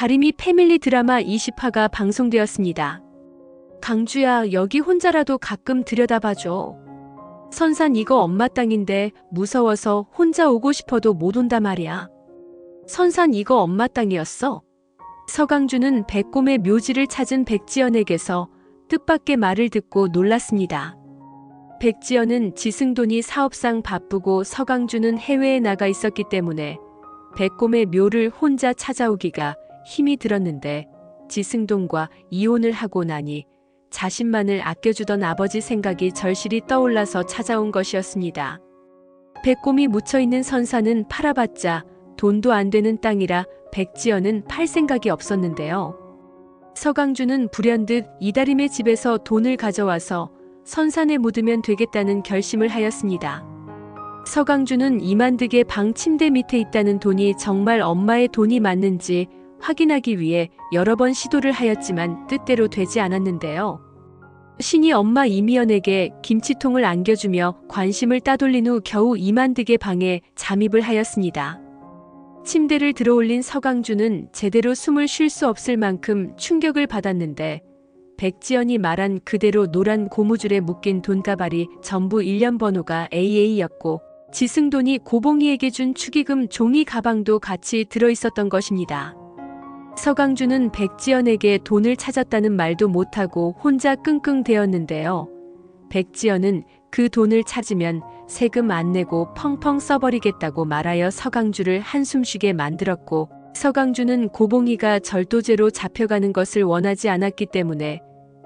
다리미 패밀리 드라마 20화가 방송되었습니다. 강주야, 여기 혼자라도 가끔 들여다봐줘. 선산 이거 엄마 땅인데 무서워서 혼자 오고 싶어도 못 온다 말이야. 선산 이거 엄마 땅이었어? 서강주는 백곰의 묘지를 찾은 백지연에게서 뜻밖의 말을 듣고 놀랐습니다. 백지연은 지승돈이 사업상 바쁘고 서강주는 해외에 나가 있었기 때문에 백곰의 묘를 혼자 찾아오기가 힘이 들었는데 지승돈과 이혼을 하고 나니 자신만을 아껴주던 아버지 생각이 절실히 떠올라서 찾아온 것이었습니다. 백곰이 묻혀있는 선사는 팔아봤자 돈도 안 되는 땅이라 백지연은 팔 생각이 없었는데요. 서강주는 불현듯 이다림의 집에서 돈을 가져와서 선산에 묻으면 되겠다는 결심을 하였습니다. 서강주는 이만득의 방 침대 밑에 있다는 돈이 정말 엄마의 돈이 맞는지 확인하기 위해 여러 번 시도를 하였지만 뜻대로 되지 않았는데요. 신이 엄마 이미연에게 김치통을 안겨주며 관심을 따돌린 후 겨우 이만득의 방에 잠입을 하였습니다. 침대를 들어올린 서강주는 제대로 숨을 쉴 수 없을 만큼 충격을 받았는데 백지연이 말한 그대로 노란 고무줄에 묶인 돈가발이 전부 일련 번호가 AA였고 지승돈이 고봉이에게 준 축의금 종이 가방도 같이 들어 있었던 것입니다. 서강주는 백지연에게 돈을 찾았다는 말도 못하고 혼자 끙끙대었는데요. 백지연은 그 돈을 찾으면 세금 안 내고 펑펑 써버리겠다고 말하여 서강주를 한숨 쉬게 만들었고 서강주는 고봉이가 절도죄로 잡혀가는 것을 원하지 않았기 때문에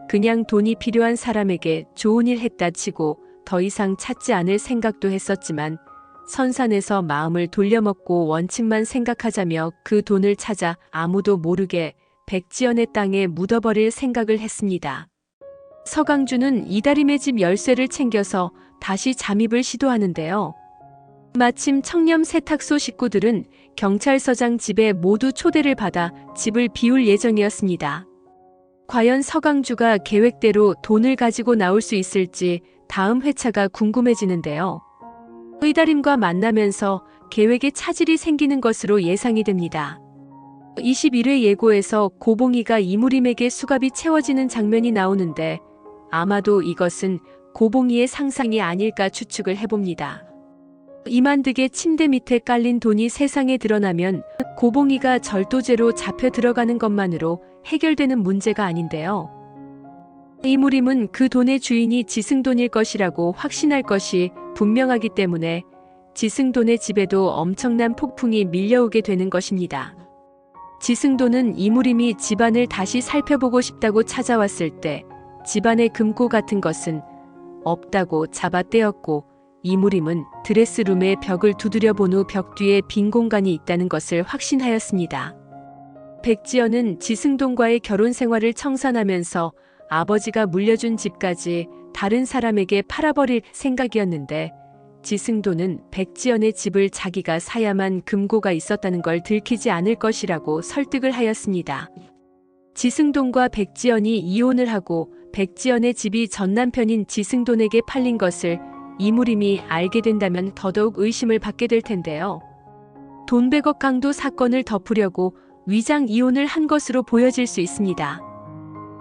그냥 돈이 필요한 사람에게 좋은 일 했다 치고 더 이상 찾지 않을 생각도 했었지만 선산에서 마음을 돌려먹고 원칙만 생각하자며 그 돈을 찾아 아무도 모르게 백지연의 땅에 묻어버릴 생각을 했습니다. 서강주는 이다림의 집 열쇠를 챙겨서 다시 잠입을 시도하는데요. 마침 청렴 세탁소 식구들은 경찰서장 집에 모두 초대를 받아 집을 비울 예정이었습니다. 과연 서강주가 계획대로 돈을 가지고 나올 수 있을지 다음 회차가 궁금해지는데요. 의다림과 만나면서 계획에 차질이 생기는 것으로 예상이 됩니다. 21회 예고에서 고봉이가 이무림에게 수갑이 채워지는 장면이 나오는데 아마도 이것은 고봉이의 상상이 아닐까 추측을 해봅니다. 이만득의 침대 밑에 깔린 돈이 세상에 드러나면 고봉이가 절도죄로 잡혀 들어가는 것만으로 해결되는 문제가 아닌데요. 이무림은 그 돈의 주인이 지승돈일 것이라고 확신할 것이 분명하기 때문에 지승돈의 집에도 엄청난 폭풍이 밀려오게 되는 것입니다. 지승돈은 이무림이 집안을 다시 살펴보고 싶다고 찾아왔을 때 집안의 금고 같은 것은 없다고 잡아떼었고 이무림은 드레스룸의 벽을 두드려 본 후 벽 뒤에 빈 공간이 있다는 것을 확신하였습니다. 백지연은 지승돈과의 결혼 생활을 청산하면서 아버지가 물려준 집까지 다른 사람에게 팔아버릴 생각이었는데 지승돈은 백지연의 집을 자기가 사야만 금고가 있었다는 걸 들키지 않을 것이라고 설득을 하였습니다. 지승돈과 백지연이 이혼을 하고 백지연의 집이 전 남편인 지승돈에게 팔린 것을 이무림이 알게 된다면 더더욱 의심을 받게 될 텐데요. 돈 100억 강도 사건을 덮으려고 위장 이혼을 한 것으로 보여질 수 있습니다.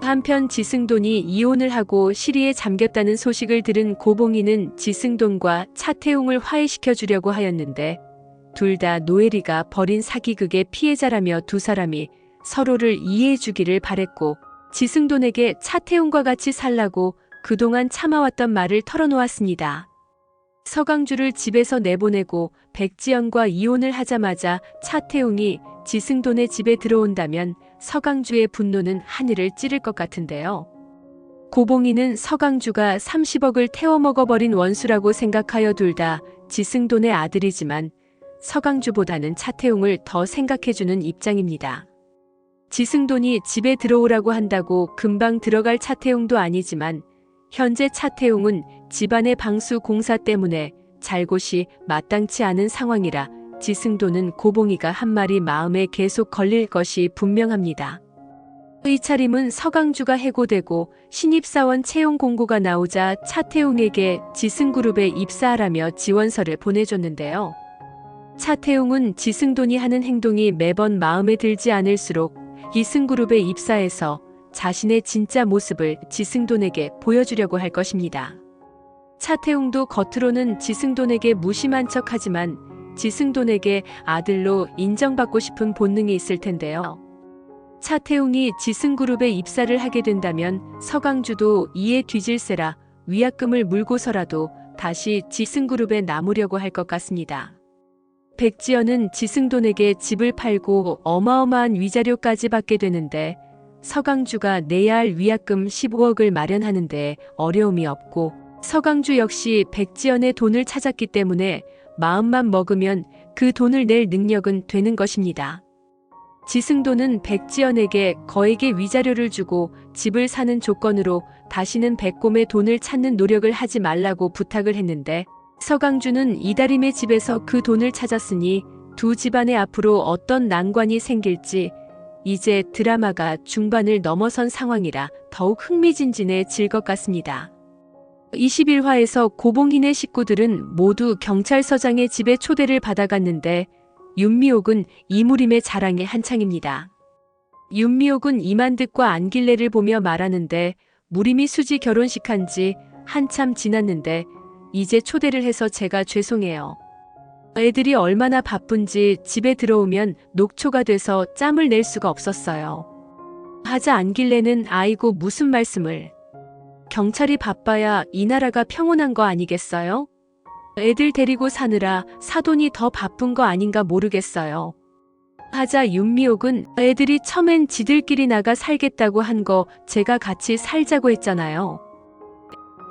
한편 지승돈이 이혼을 하고 시리에 잠겼다는 소식을 들은 고봉이는 지승돈과 차태웅을 화해시켜 주려고 하였는데 둘 다 노엘이가 벌인 사기극의 피해자라며 두 사람이 서로를 이해해 주기를 바랬고 지승돈에게 차태웅과 같이 살라고 그동안 참아왔던 말을 털어놓았습니다. 서강주를 집에서 내보내고 백지연과 이혼을 하자마자 차태웅이 지승돈의 집에 들어온다면 서강주의 분노는 하늘을 찌를 것 같은데요. 고봉이는 서강주가 30억을 태워 먹어버린 원수라고 생각하여 둘 다 지승돈의 아들이지만 서강주보다는 차태웅을 더 생각해주는 입장입니다. 지승돈이 집에 들어오라고 한다고 금방 들어갈 차태웅도 아니지만 현재 차태웅은 집안의 방수 공사 때문에 잘곳이 마땅치 않은 상황이라 지승도는 고봉이가 한 말이 마음에 계속 걸릴 것이 분명합니다. 의차림은 서강주가 해고되고 신입사원 채용 공고가 나오자 차태웅에게 지승그룹에 입사하라며 지원서를 보내줬는데요. 차태웅은 지승돈이 하는 행동이 매번 마음에 들지 않을수록 이승그룹에 입사해서 자신의 진짜 모습을 지승돈에게 보여주려고 할 것입니다. 차태웅도 겉으로는 지승돈에게 무심한 척 하지만 지승돈에게 아들로 인정받고 싶은 본능이 있을 텐데요. 차태웅이 지승그룹에 입사를 하게 된다면 서강주도 이에 뒤질세라 위약금을 물고서라도 다시 지승그룹에 남으려고 할 것 같습니다. 백지연은 지승돈에게 집을 팔고 어마어마한 위자료까지 받게 되는데 서강주가 내야 할 위약금 15억을 마련하는데 어려움이 없고 서강주 역시 백지연의 돈을 찾았기 때문에 마음만 먹으면 그 돈을 낼 능력은 되는 것입니다. 지승도는 백지연에게 거액의 위자료를 주고 집을 사는 조건으로 다시는 백곰의 돈을 찾는 노력을 하지 말라고 부탁을 했는데 서강주는 이다림의 집에서 그 돈을 찾았으니 두 집안의 앞으로 어떤 난관이 생길지 이제 드라마가 중반을 넘어선 상황이라 더욱 흥미진진해질 것 같습니다. 21화에서 고봉인의 식구들은 모두 경찰서장의 집에 초대를 받아갔는데 윤미옥은 이무림의 자랑에 한창입니다. 윤미옥은 이만득과 안길래를 보며 말하는데 무림이 수지 결혼식 한 지 한참 지났는데 이제 초대를 해서 제가 죄송해요. 애들이 얼마나 바쁜지 집에 들어오면 녹초가 돼서 짬을 낼 수가 없었어요. 하자 안길래는 아이고 무슨 말씀을. 경찰이 바빠야 이 나라가 평온한 거 아니겠어요? 애들 데리고 사느라 사돈이 더 바쁜 거 아닌가 모르겠어요. 하자 윤미옥은 애들이 처맨 지들끼리 나가 살겠다고 한 거 제가 같이 살자고 했잖아요.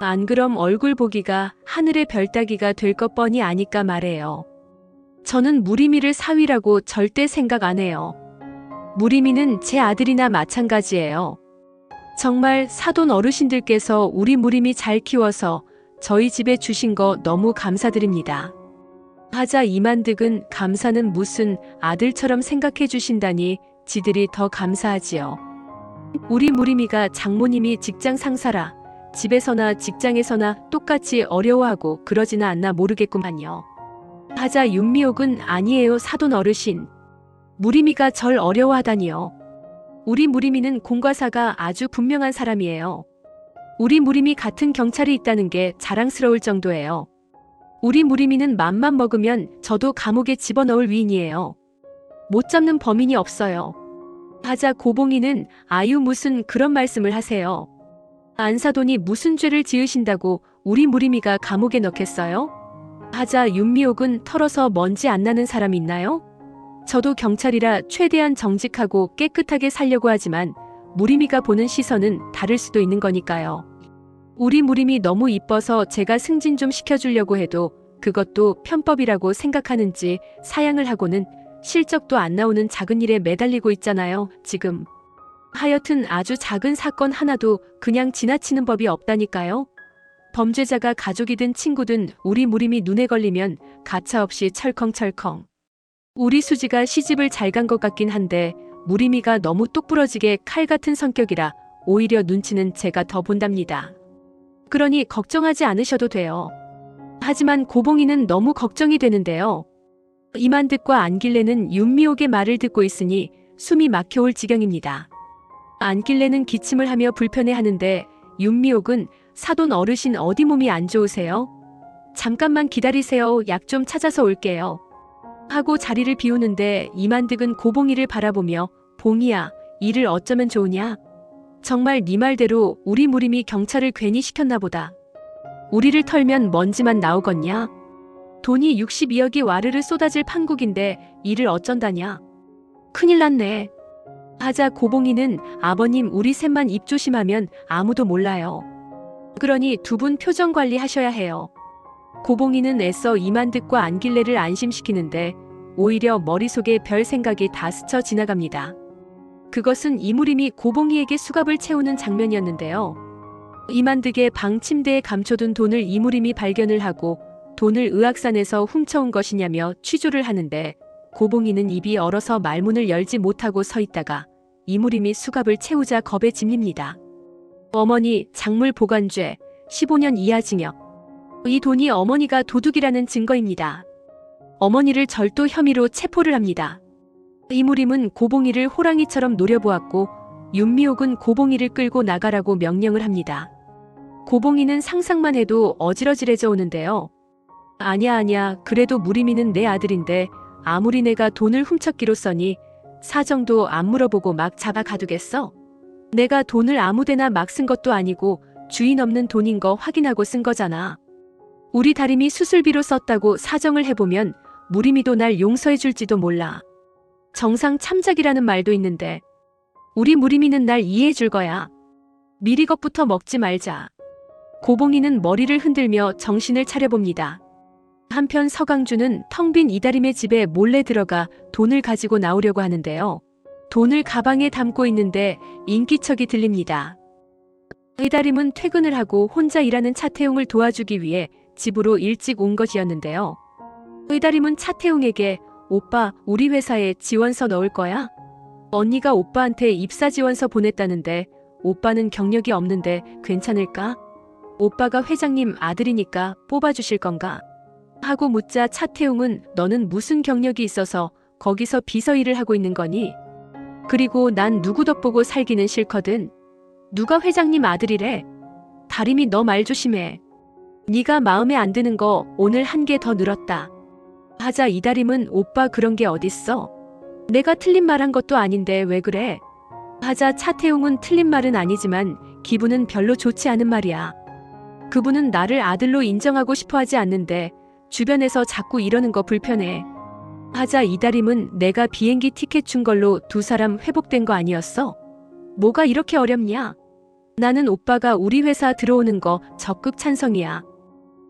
안 그럼 얼굴 보기가 하늘의 별 따기가 될 것 뻔히 아니까 말해요. 저는 무리미를 사위라고 절대 생각 안 해요. 무리미는 제 아들이나 마찬가지예요. 정말 사돈 어르신들께서 우리 무림이 잘 키워서 저희 집에 주신 거 너무 감사드립니다. 하자 이만득은 감사는 무슨 아들처럼 생각해 주신다니 지들이 더 감사하지요. 우리 무림이가 장모님이 직장 상사라 집에서나 직장에서나 똑같이 어려워하고 그러지는 않나 모르겠구만요. 하자 윤미옥은 아니에요 사돈 어르신. 무림이가 절 어려워하다니요. 우리 무림이는 공과사가 아주 분명한 사람이에요. 우리 무림이 같은 경찰이 있다는 게 자랑스러울 정도예요. 우리 무림이는 맘만 먹으면 저도 감옥에 집어넣을 위인이에요. 못 잡는 범인이 없어요. 하자 고봉이는 아유 무슨 그런 말씀을 하세요. 안사돈이 무슨 죄를 지으신다고 우리 무림이가 감옥에 넣겠어요? 하자 윤미옥은 털어서 먼지 안 나는 사람 있나요? 저도 경찰이라 최대한 정직하고 깨끗하게 살려고 하지만 무림이가 보는 시선은 다를 수도 있는 거니까요. 우리 무림이 너무 이뻐서 제가 승진 좀 시켜주려고 해도 그것도 편법이라고 생각하는지 사양을 하고는 실적도 안 나오는 작은 일에 매달리고 있잖아요, 지금. 하여튼 아주 작은 사건 하나도 그냥 지나치는 법이 없다니까요. 범죄자가 가족이든 친구든 우리 무림이 눈에 걸리면 가차없이 철컹철컹. 우리 수지가 시집을 잘 간 것 같긴 한데 무림이가 너무 똑부러지게 칼 같은 성격이라 오히려 눈치는 제가 더 본답니다. 그러니 걱정하지 않으셔도 돼요. 하지만 고봉이는 너무 걱정이 되는데요. 이만득과 안길래는 윤미옥의 말을 듣고 있으니 숨이 막혀올 지경입니다. 안길래는 기침을 하며 불편해하는데 윤미옥은 사돈 어르신 어디 몸이 안 좋으세요? 잠깐만 기다리세요. 약 좀 찾아서 올게요. 하고 자리를 비우는데 이만득은 고봉이를 바라보며 봉이야, 일을 어쩌면 좋으냐? 정말 네 말대로 우리 무림이 경찰을 괜히 시켰나 보다. 우리를 털면 먼지만 나오겠냐? 돈이 62억이 와르르 쏟아질 판국인데 일을 어쩐다냐? 큰일 났네. 하자 고봉이는 아버님 우리 셋만 입 조심하면 아무도 몰라요. 그러니 두 분 표정 관리하셔야 해요. 고봉이는 애써 이만득과 안길래를 안심시키는데 오히려 머릿속에 별 생각이 다 스쳐 지나갑니다. 그것은 이무림이 고봉이에게 수갑을 채우는 장면이었는데요. 이만득의 방 침대에 감춰둔 돈을 이무림이 발견을 하고 돈을 의학산에서 훔쳐온 것이냐며 취조를 하는데 고봉이는 입이 얼어서 말문을 열지 못하고 서 있다가 이무림이 수갑을 채우자 겁에 질립니다. 어머니 작물 보관죄 15년 이하 징역. 이 돈이 어머니가 도둑이라는 증거입니다. 어머니를 절도 혐의로 체포를 합니다. 이무림은 고봉이를 호랑이처럼 노려보았고 윤미옥은 고봉이를 끌고 나가라고 명령을 합니다. 고봉이는 상상만 해도 어지러질해져 오는데요. 아냐 아냐 그래도 무림이는 내 아들인데 아무리 내가 돈을 훔쳤기로 써니 사정도 안 물어보고 막 잡아 가두겠어? 내가 돈을 아무데나 막 쓴 것도 아니고 주인 없는 돈인 거 확인하고 쓴 거잖아. 우리 다림이 수술비로 썼다고 사정을 해보면 무림이도 날 용서해 줄지도 몰라. 정상 참작이라는 말도 있는데 우리 무림이는 날 이해해 줄 거야. 미리 것부터 먹지 말자. 고봉이는 머리를 흔들며 정신을 차려봅니다. 한편 서강주는 텅빈 이다림의 집에 몰래 들어가 돈을 가지고 나오려고 하는데요. 돈을 가방에 담고 있는데 인기척이 들립니다. 이다림은 퇴근을 하고 혼자 일하는 차태웅을 도와주기 위해 집으로 일찍 온 것이었는데요. 의다림은 차태웅에게 오빠 우리 회사에 지원서 넣을 거야? 언니가 오빠한테 입사 지원서 보냈다는데 오빠는 경력이 없는데 괜찮을까? 오빠가 회장님 아들이니까 뽑아주실 건가? 하고 묻자 차태웅은 너는 무슨 경력이 있어서 거기서 비서 일을 하고 있는 거니? 그리고 난 누구 덕보고 살기는 싫거든. 누가 회장님 아들이래? 다림이 너 말 조심해. 네가 마음에 안 드는 거 오늘 한 개 더 늘었다. 하자 이다림은 오빠 그런 게 어딨어? 내가 틀린 말 한 것도 아닌데 왜 그래? 하자 차태웅은 틀린 말은 아니지만 기분은 별로 좋지 않은 말이야. 그분은 나를 아들로 인정하고 싶어 하지 않는데 주변에서 자꾸 이러는 거 불편해. 하자 이다림은 내가 비행기 티켓 준 걸로 두 사람 회복된 거 아니었어? 뭐가 이렇게 어렵냐? 나는 오빠가 우리 회사 들어오는 거 적극 찬성이야.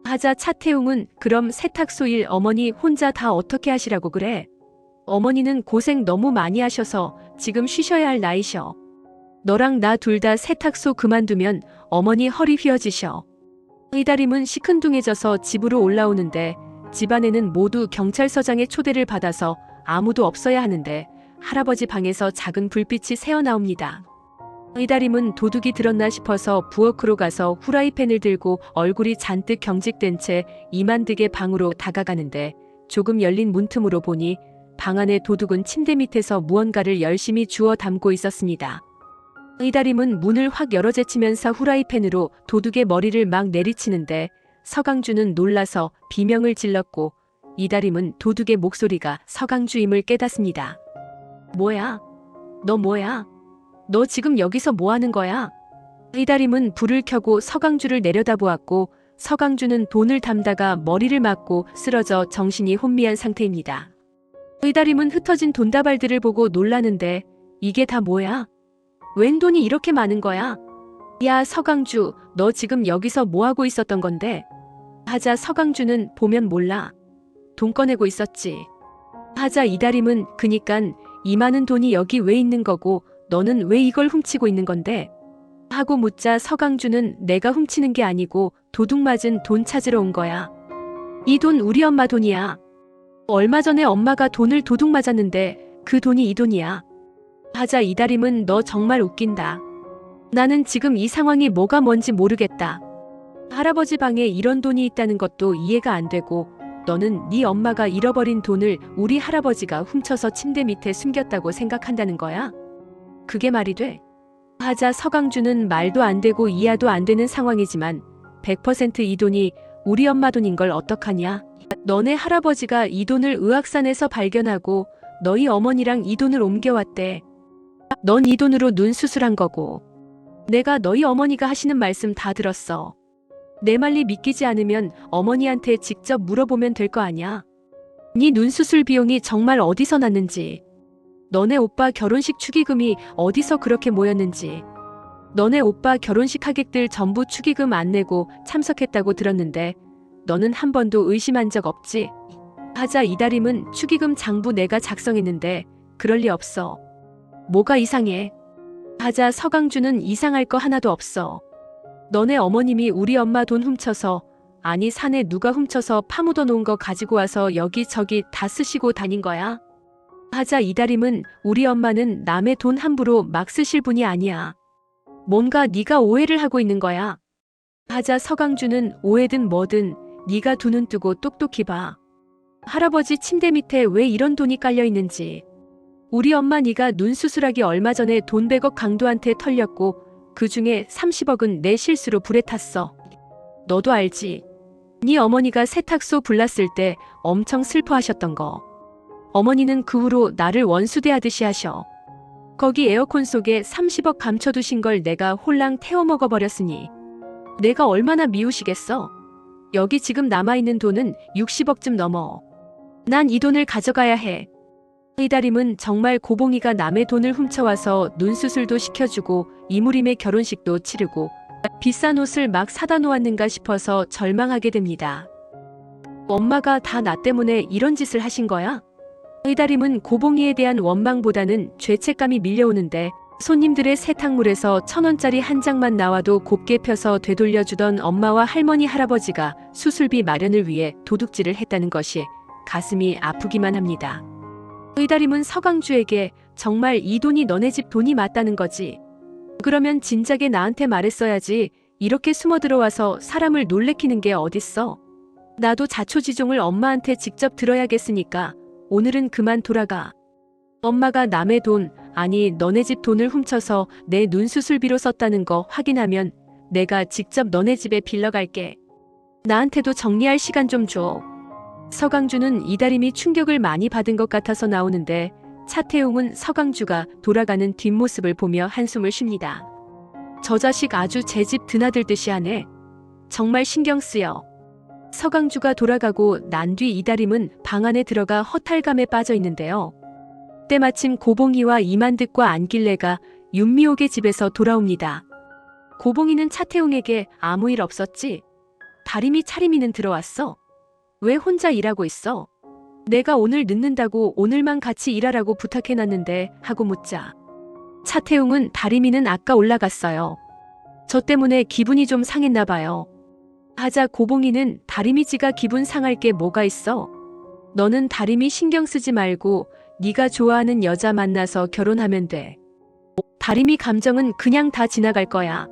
하자 차태웅은 그럼 세탁소 일 어머니 혼자 다 어떻게 하시라고 그래? 어머니는 고생 너무 많이 하셔서 지금 쉬셔야 할 나이셔. 너랑 나 둘 다 세탁소 그만두면 어머니 허리 휘어지셔. 이다림은 시큰둥해져서 집으로 올라오는데 집안에는 모두 경찰서장의 초대를 받아서 아무도 없어야 하는데 할아버지 방에서 작은 불빛이 새어나옵니다. 이다림은 도둑이 들었나 싶어서 부엌으로 가서 후라이팬을 들고 얼굴이 잔뜩 경직된 채 이만득의 방으로 다가가는데 조금 열린 문틈으로 보니 방 안에 도둑은 침대 밑에서 무언가를 열심히 주워 담고 있었습니다. 이다림은 문을 확 열어 제치면서 후라이팬으로 도둑의 머리를 막 내리치는데 서강주는 놀라서 비명을 질렀고 이다림은 도둑의 목소리가 서강주임을 깨닫습니다. 뭐야? 너 뭐야? 너 지금 여기서 뭐 하는 거야? 이다림은 불을 켜고 서강주를 내려다보았고 서강주는 돈을 담다가 머리를 맞고 쓰러져 정신이 혼미한 상태입니다. 이다림은 흩어진 돈다발들을 보고 놀라는데 이게 다 뭐야? 웬 돈이 이렇게 많은 거야? 야 서강주 너 지금 여기서 뭐 하고 있었던 건데? 하자 서강주는 보면 몰라. 돈 꺼내고 있었지. 하자 이다림은 그니깐 이 많은 돈이 여기 왜 있는 거고 너는 왜 이걸 훔치고 있는 건데? 하고 묻자 서강주는 내가 훔치는 게 아니고 도둑 맞은 돈 찾으러 온 거야. 이 돈 우리 엄마 돈이야. 얼마 전에 엄마가 돈을 도둑 맞았는데 그 돈이 이 돈이야. 하자 이다림은 너 정말 웃긴다. 나는 지금 이 상황이 뭐가 뭔지 모르겠다. 할아버지 방에 이런 돈이 있다는 것도 이해가 안 되고 너는 네 엄마가 잃어버린 돈을 우리 할아버지가 훔쳐서 침대 밑에 숨겼다고 생각한다는 거야? 그게 말이 돼? 하자 서강주는 말도 안 되고 이해도 안 되는 상황이지만 100%이 돈이 우리 엄마 돈인 걸 어떡하냐? 너네 할아버지가 이 돈을 의학산에서 발견하고 너희 어머니랑 이 돈을 옮겨왔대. 넌 이 돈으로 눈 수술한 거고. 내가 너희 어머니가 하시는 말씀 다 들었어. 내 말리 믿기지 않으면 어머니한테 직접 물어보면 될 거 아냐. 네 눈 수술 비용이 정말 어디서 났는지. 너네 오빠 결혼식 축의금이 어디서 그렇게 모였는지. 너네 오빠 결혼식 하객들 전부 축의금 안 내고 참석했다고 들었는데 너는 한 번도 의심한 적 없지? 하자 이다림은 축의금 장부 내가 작성했는데 그럴 리 없어. 뭐가 이상해? 하자 서강주는 이상할 거 하나도 없어. 너네 어머님이 우리 엄마 돈 훔쳐서 아니 산에 누가 훔쳐서 파묻어 놓은 거 가지고 와서 여기저기 다 쓰시고 다닌 거야? 하자 이다림은 우리 엄마는 남의 돈 함부로 막 쓰실 분이 아니야. 뭔가 네가 오해를 하고 있는 거야. 하자 서강주는 오해든 뭐든 네가 두 눈 뜨고 똑똑히 봐. 할아버지 침대 밑에 왜 이런 돈이 깔려 있는지. 우리 엄마 네가 눈 수술하기 얼마 전에 돈 100억 강도한테 털렸고 그 중에 30억은 내 실수로 불에 탔어. 너도 알지? 네 어머니가 세탁소 불났을 때 엄청 슬퍼하셨던 거. 어머니는 그 후로 나를 원수대하듯이 하셔. 거기 에어컨 속에 30억 감춰두신 걸 내가 홀랑 태워 먹어 버렸으니 내가 얼마나 미우시겠어? 여기 지금 남아있는 돈은 60억쯤 넘어. 난 이 돈을 가져가야 해. 이다림은 정말 고봉이가 남의 돈을 훔쳐와서 눈수술도 시켜주고 이무림의 결혼식도 치르고 비싼 옷을 막 사다 놓았는가 싶어서 절망하게 됩니다. 엄마가 다 나 때문에 이런 짓을 하신 거야? 이다림은 고봉이에 대한 원망보다는 죄책감이 밀려오는데 손님들의 세탁물에서 천 원짜리 한 장만 나와도 곱게 펴서 되돌려주던 엄마와 할머니 할아버지가 수술비 마련을 위해 도둑질을 했다는 것이 가슴이 아프기만 합니다. 의다림은 서강주에게 정말 이 돈이 너네 집 돈이 맞다는 거지. 그러면 진작에 나한테 말했어야지. 이렇게 숨어 들어와서 사람을 놀래키는 게 어딨어. 나도 자초지종을 엄마한테 직접 들어야겠으니까 오늘은 그만 돌아가. 엄마가 남의 돈, 아니 너네 집 돈을 훔쳐서 내 눈 수술비로 썼다는 거 확인하면 내가 직접 너네 집에 빌려갈게. 나한테도 정리할 시간 좀 줘. 서강주는 이다림이 충격을 많이 받은 것 같아서 나오는데 차태웅은 서강주가 돌아가는 뒷모습을 보며 한숨을 쉽니다. 저 자식 아주 제 집 드나들듯이 하네. 정말 신경 쓰여. 서강주가 돌아가고 난 뒤 이다림은 방 안에 들어가 허탈감에 빠져 있는데요. 때마침 고봉이와 이만득과 안길래가 윤미옥의 집에서 돌아옵니다. 고봉이는 차태웅에게 아무 일 없었지? 다림이 차림이는 들어왔어? 왜 혼자 일하고 있어? 내가 오늘 늦는다고 오늘만 같이 일하라고 부탁해놨는데 하고 묻자. 차태웅은 다리미는 아까 올라갔어요. 저 때문에 기분이 좀 상했나 봐요. 하자 고봉이는 다리미지가 기분 상할 게 뭐가 있어? 너는 다리미 신경 쓰지 말고 네가 좋아하는 여자 만나서 결혼하면 돼. 다리미 감정은 그냥 다 지나갈 거야.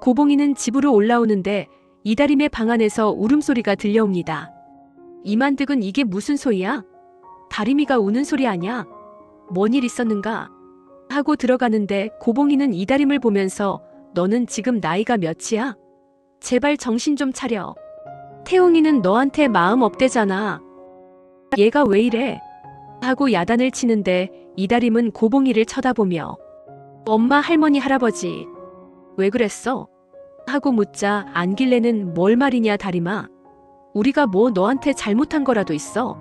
고봉이는 집으로 올라오는데 이다림의 방 안에서 울음소리가 들려옵니다. 이만득은 이게 무슨 소리야? 다리미가 우는 소리 아냐? 뭔 일 있었는가? 하고 들어가는데 고봉이는 이다림을 보면서 너는 지금 나이가 몇이야? 제발 정신 좀 차려. 태웅이는 너한테 마음 없대잖아. 얘가 왜 이래? 하고 야단을 치는데 이다림은 고봉이를 쳐다보며 엄마 할머니 할아버지 왜 그랬어? 하고 묻자 안길래는 뭘 말이냐 다림아. 우리가 뭐 너한테 잘못한 거라도 있어.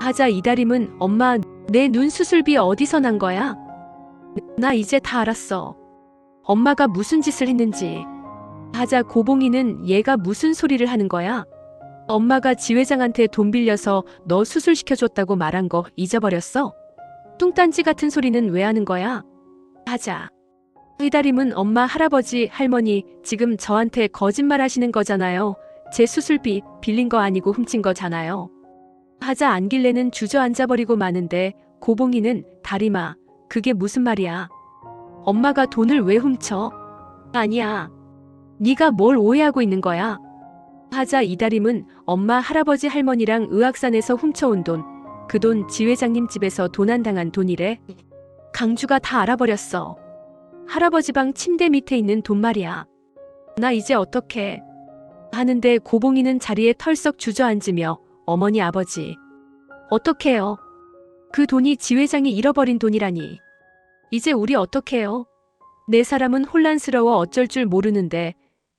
하자 이다림은 엄마 내 눈 수술비 어디서 난 거야? 나 이제 다 알았어. 엄마가 무슨 짓을 했는지. 하자 고봉이는 얘가 무슨 소리를 하는 거야? 엄마가 지회장한테 돈 빌려서 너 수술시켜줬다고 말한 거 잊어버렸어? 뚱딴지 같은 소리는 왜 하는 거야? 하자. 의다림은 엄마, 할아버지, 할머니 지금 저한테 거짓말 하시는 거잖아요. 제 수술비 빌린 거 아니고 훔친 거잖아요. 하자 안길래는 주저앉아버리고 마는데 고봉이는 다리마 그게 무슨 말이야? 엄마가 돈을 왜 훔쳐? 아니야. 네가 뭘 오해하고 있는 거야? 하자 이다림은 엄마 할아버지 할머니랑 의학산에서 훔쳐온 돈, 그 돈 지회장님 집에서 도난당한 돈이래. 강주가 다 알아버렸어. 할아버지 방 침대 밑에 있는 돈 말이야. 나 이제 어떡해. 하는데 고봉이는 자리에 털썩 주저앉으며 어머니 아버지. 어떡해요. 그 돈이 지회장이 잃어버린 돈이라니. 이제 우리 어떡해요. 네 사람은 혼란스러워 어쩔 줄 모르는데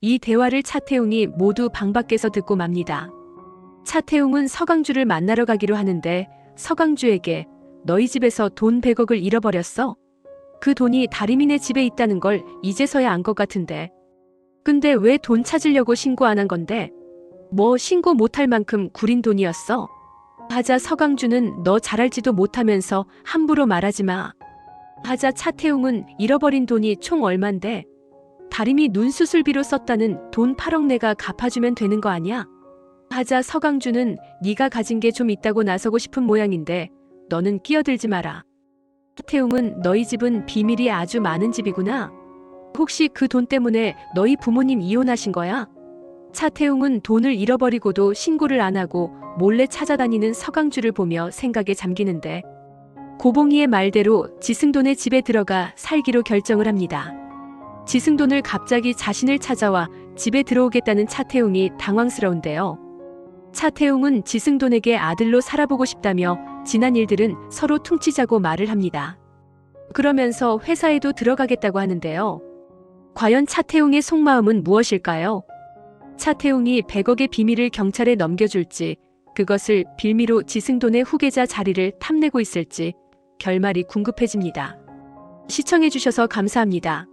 이 대화를 차태웅이 모두 방 밖에서 듣고 맙니다. 차태웅은 서강주를 만나러 가기로 하는데 서강주에게 너희 집에서 돈 100억을 잃어버렸어? 그 돈이 다리민의 집에 있다는 걸 이제서야 안 것 같은데. 근데 왜 돈 찾으려고 신고 안 한 건데? 뭐 신고 못할 만큼 구린 돈이었어? 하자 서강주는 너 잘알지도 못하면서 함부로 말하지 마. 하자 차태웅은 잃어버린 돈이 총 얼만데? 다림이 눈 수술비로 썼다는 돈 8억 내가 갚아주면 되는 거 아니야? 하자 서강주는 네가 가진 게 좀 있다고 나서고 싶은 모양인데 너는 끼어들지 마라. 태웅은 너희 집은 비밀이 아주 많은 집이구나. 혹시 그 돈 때문에 너희 부모님 이혼하신 거야? 차태웅은 돈을 잃어버리고도 신고를 안 하고 몰래 찾아다니는 서강주를 보며 생각에 잠기는데 고봉이의 말대로 지승돈의 집에 들어가 살기로 결정을 합니다. 지승돈을 갑자기 자신을 찾아와 집에 들어오겠다는 차태웅이 당황스러운데요. 차태웅은 지승돈에게 아들로 살아보고 싶다며 지난 일들은 서로 퉁치자고 말을 합니다. 그러면서 회사에도 들어가겠다고 하는데요. 과연 차태웅의 속마음은 무엇일까요? 차태웅이 100억의 비밀을 경찰에 넘겨줄지, 그것을 빌미로 지승돈의 후계자 자리를 탐내고 있을지, 결말이 궁금해집니다. 시청해주셔서 감사합니다.